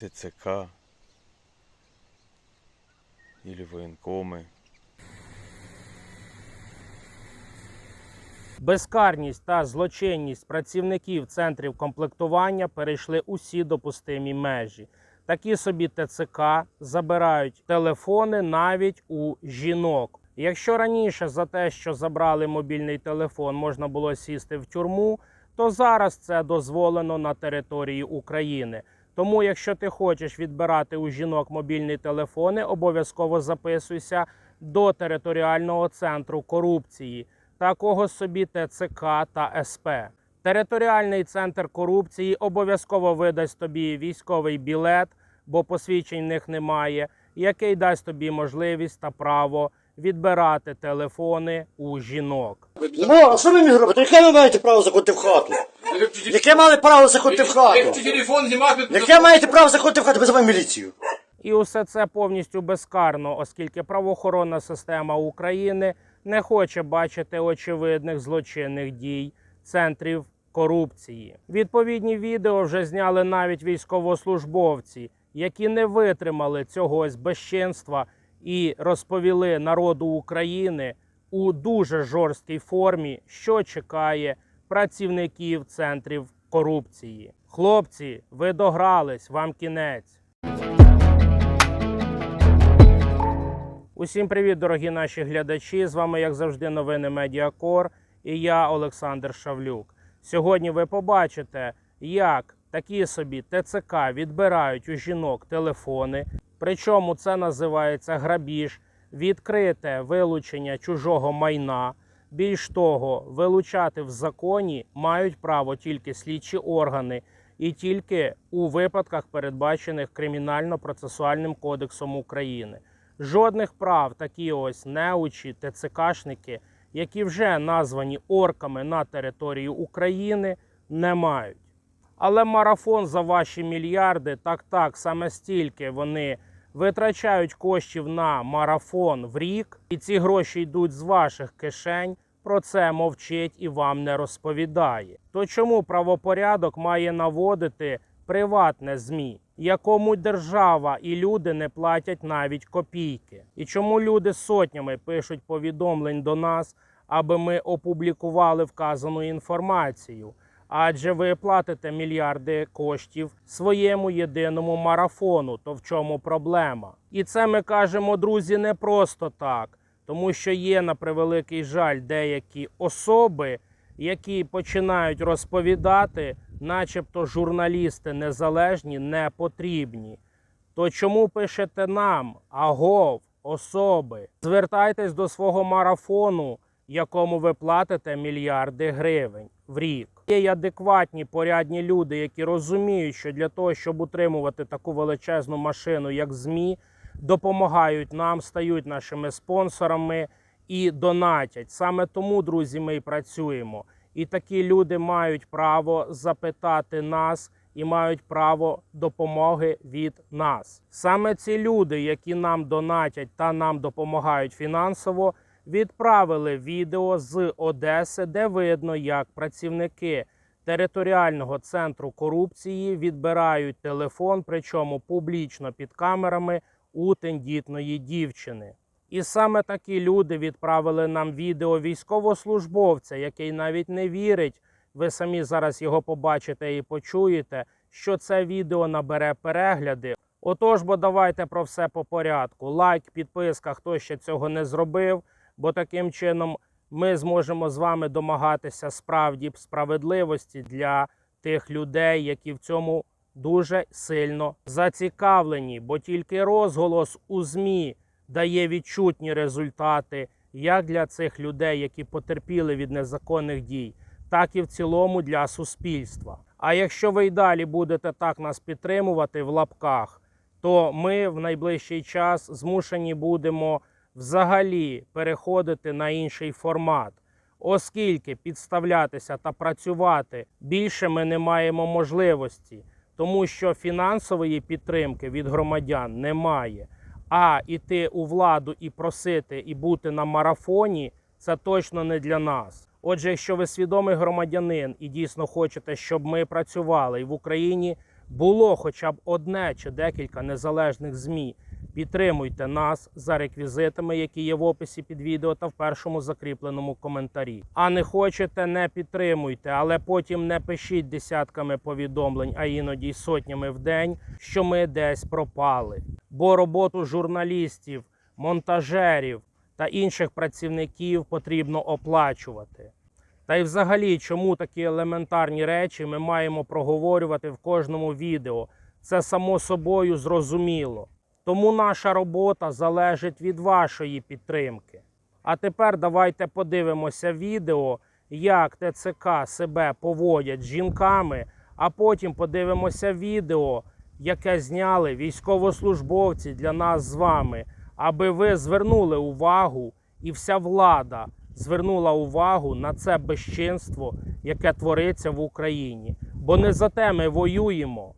ТЦК или военкомы. Безкарність та злочинність працівників центрів комплектування перейшли усі допустимі межі. Такі собі ТЦК забирають телефони навіть у жінок. Якщо раніше за те, що забрали мобільний телефон, можна було сісти в тюрму, то зараз це дозволено на території України. Тому, якщо ти хочеш відбирати у жінок мобільні телефони, обов'язково записуйся до територіального центру корупції такого собі ТЦК та СП. Територіальний центр корупції обов'язково видасть тобі військовий білет, бо посвідчень в них немає, який дасть тобі можливість та право відбирати телефони у жінок. Ну, а що ви мені робите? Яке ви маєте право заходити в хату? Яке мали право заходити в хату? Телефон знімати? Яке маєте право заходити в хату? Визивай міліцію. І усе це повністю безкарно, оскільки правоохоронна система України не хоче бачити очевидних злочинних дій центрів корупції. Відповідні відео вже зняли навіть військовослужбовці, які не витримали цього безчинства і розповіли народу України у дуже жорсткій формі, що чекає працівників центрів корупції. Хлопці, ви догрались, вам кінець. Усім привіт, дорогі наші глядачі. З вами, як завжди, новини Медіакор і я, Олександр Шавлюк. Сьогодні ви побачите, як такі собі ТЦК відбирають у жінок телефони. Причому це називається грабіж, відкрите вилучення чужого майна. Більш того, вилучати в законі мають право тільки слідчі органи і тільки у випадках, передбачених Кримінально-процесуальним кодексом України. Жодних прав такі ось неучі ТЦКшники, які вже названі орками на території України, не мають. Але марафон за ваші мільярди, так так, саме стільки вони витрачають коштів на марафон в рік, і ці гроші йдуть з ваших кишень. Про це мовчить і вам не розповідає. То чому правопорядок має наводити приватне ЗМІ, якому держава і люди не платять навіть копійки? І чому люди сотнями пишуть повідомлень до нас, аби ми опублікували вказану інформацію? Адже ви платите мільярди коштів своєму єдиному марафону. То в чому проблема? І це ми кажемо, друзі, не просто так, тому що є на превеликий жаль деякі особи, які починають розповідати, начебто журналісти незалежні не потрібні. То чому пишете нам, агов, особи? Звертайтесь до свого марафону, якому ви платите мільярди гривень в рік. Є адекватні порядні люди, які розуміють, що для того, щоб утримувати таку величезну машину, як ЗМІ, допомагають нам, стають нашими спонсорами і донатять. Саме тому, друзі, ми й працюємо. І такі люди мають право запитати нас і мають право допомоги від нас. Саме ці люди, які нам донатять та нам допомагають фінансово, відправили відео з Одеси, де видно, як працівники територіального центру корупції відбирають телефон, причому публічно під камерами у тендітної дівчини. І саме такі люди відправили нам відео військовослужбовця, який навіть не вірить. Ви самі зараз його побачите і почуєте, що це відео набере перегляди. Отож, бо давайте про все по порядку. Лайк, підписка, хто ще цього не зробив, бо таким чином ми зможемо з вами домагатися справді справедливості для тих людей, які в цьому дуже сильно зацікавлені, бо тільки розголос у ЗМІ дає відчутні результати як для цих людей, які потерпіли від незаконних дій, так і в цілому для суспільства. А якщо ви й далі будете так нас підтримувати в лапках, то ми в найближчий час змушені будемо взагалі переходити на інший формат, оскільки підставлятися та працювати більше ми не маємо можливості, тому що фінансової підтримки від громадян немає. А іти у владу і просити і бути на марафоні це точно не для нас. Отже, якщо ви свідомий громадянин і дійсно хочете, щоб ми працювали і в Україні було хоча б одне чи декілька незалежних ЗМІ. Підтримуйте нас за реквізитами, які є в описі під відео та в першому закріпленому коментарі. А не хочете, не підтримуйте, але потім не пишіть десятками повідомлень, а іноді й сотнями в день, що ми десь пропали. Бо роботу журналістів, монтажерів та інших працівників потрібно оплачувати. Та й взагалі, чому такі елементарні речі ми маємо проговорювати в кожному відео? Це само собою зрозуміло. Тому наша робота залежить від вашої підтримки. А тепер давайте подивимося відео, як ТЦК себе поводять з жінками, а потім подивимося відео, яке зняли військовослужбовці для нас з вами, аби ви звернули увагу і вся влада звернула увагу на це безчинство, яке твориться в Україні. Бо не за те ми воюємо.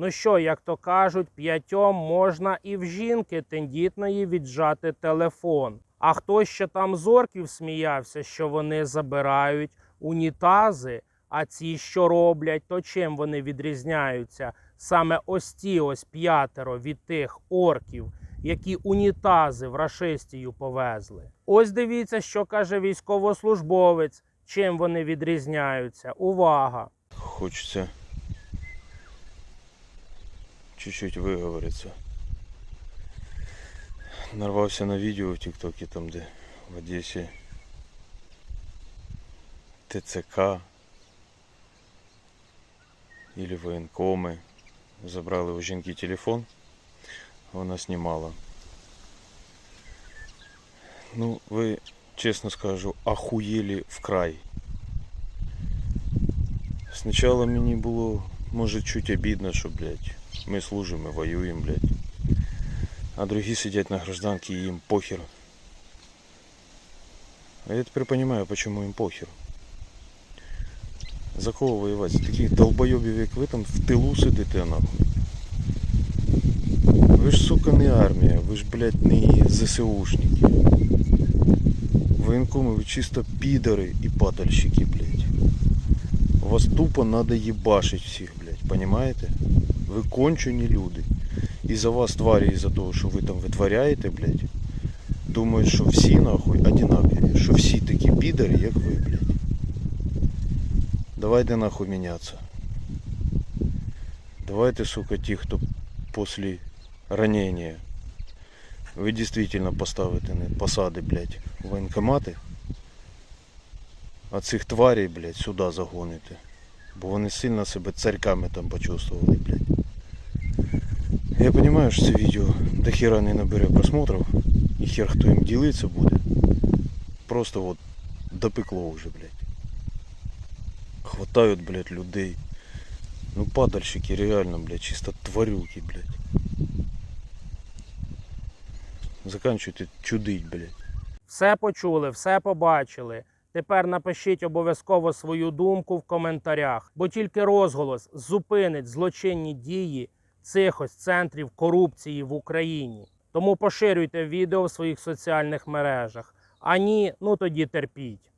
Ну що, як то кажуть, п'ятьом можна і в жінки тендітної віджати телефон. А хтось ще там з орків сміявся, що вони забирають унітази, а ці що роблять, то чим вони відрізняються? Саме ось ті ось п'ятеро від тих орків, які унітази в рашистію повезли. Ось дивіться, що каже військовослужбовець, чим вони відрізняються. Увага! Хочется чуть-чуть выговориться. Нарвався на відео в ТикТоке, там де в Одесі ТЦК или воєнкоми забрали у жінки телефон, вона знімала. Ну, ви, чесно скажу, ахуєлі вкрай. Сначала мені було, може, чуть обідно, що, блядь, ми служимо, воюємо, блядь. А другі сидять на гражданке і їм похер. А я тепер понимаю, почему їм похер. За кого воювати? За таких долбойобів, як ви там в тилу сидите, нахуй. Ви ж, сука, не армія, ви ж, блядь, не ЗСУшники. Воєнкоми, ви чисто підари і падальщики, блядь. Вас тупо надо ебашить всіх, блядь, понимаете? Ви кончені люди. І за вас тварі, із-за того, що ви там витворяєте, блядь, думають, що всі нахуй одинакові, що всі такі підари, як ви, блядь. Давайте нахуй мінятися. Давайте, сука, ті, хто після ранення ви дійсно поставите не посади, блядь, в воєнкомати, а цих тварей, блядь, сюди загоните. Бо вони сильно себе царьками там почувствовали, блядь. Я понимаю, що це відео до хера не набере просмотрів, і хер хто їм ділиться буде. Просто от допекло вже, блядь. Хватають, блядь, людей. Ну падальщики реально, блядь, чисто тварюки, блядь. Заканчуйте чудить, блядь. Все почули, все побачили. Тепер напишіть обов'язково свою думку в коментарях, бо тільки розголос зупинить злочинні дії цих ось центрів корупції в Україні. Тому поширюйте відео в своїх соціальних мережах. А ні, ну тоді терпіть.